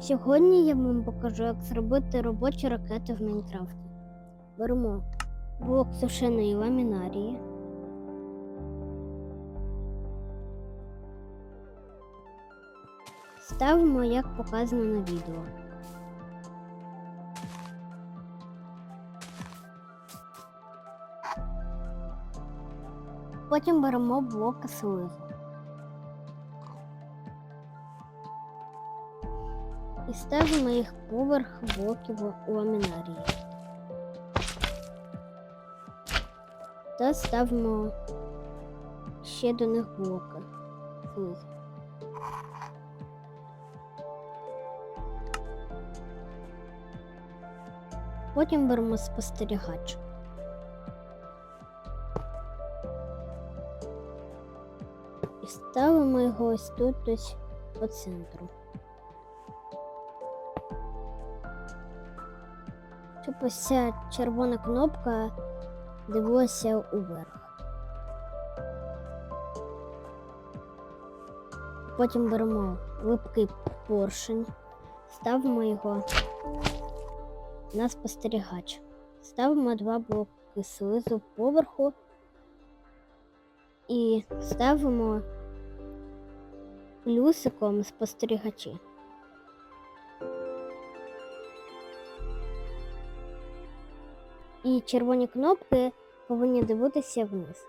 Сьогодні я вам покажу, як зробити робочі ракети в Майнкрафті. Беремо блок сушеної ламінарії. Ставимо, як показано на відео. Потім беремо блоки слизу. І ставимо їх поверх блоків ламінарії. Та ставимо ще до них знизу. Потім беремо спостерігач. І ставимо його ось тут ось по центру. Щоб ось ця червона кнопка дивилася уверх. Потім беремо липкий поршень, ставимо його на спостерігач. Ставимо два блоки слизу поверху і ставимо плюсиком спостерігачі. І червоні кнопки повинні дивитися вниз.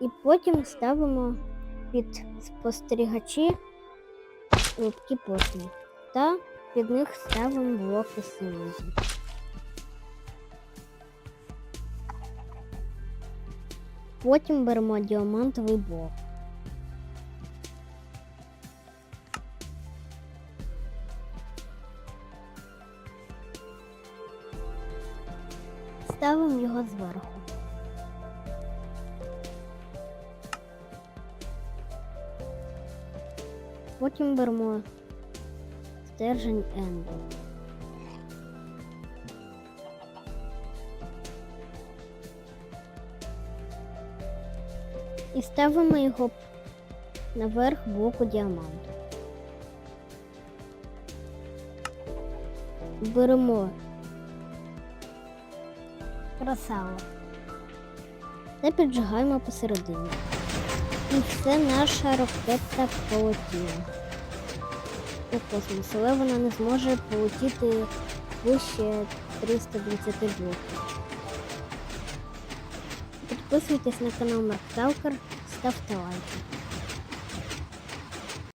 І потім ставимо під спостерігачі липкі поршні та під них ставимо блоки снизу. Потім беремо діамантовий блок. Ставимо його зверху. Потім беремо стержень Енду. І ставимо його наверх блоку діаманту. Беремо красава. Та піджигаємо посередині. І все наша ракета полетіла у космос, але вона не зможе полетіти вище 320 блоків. Підписуйтесь на канал Маркталкер, ставте лайки.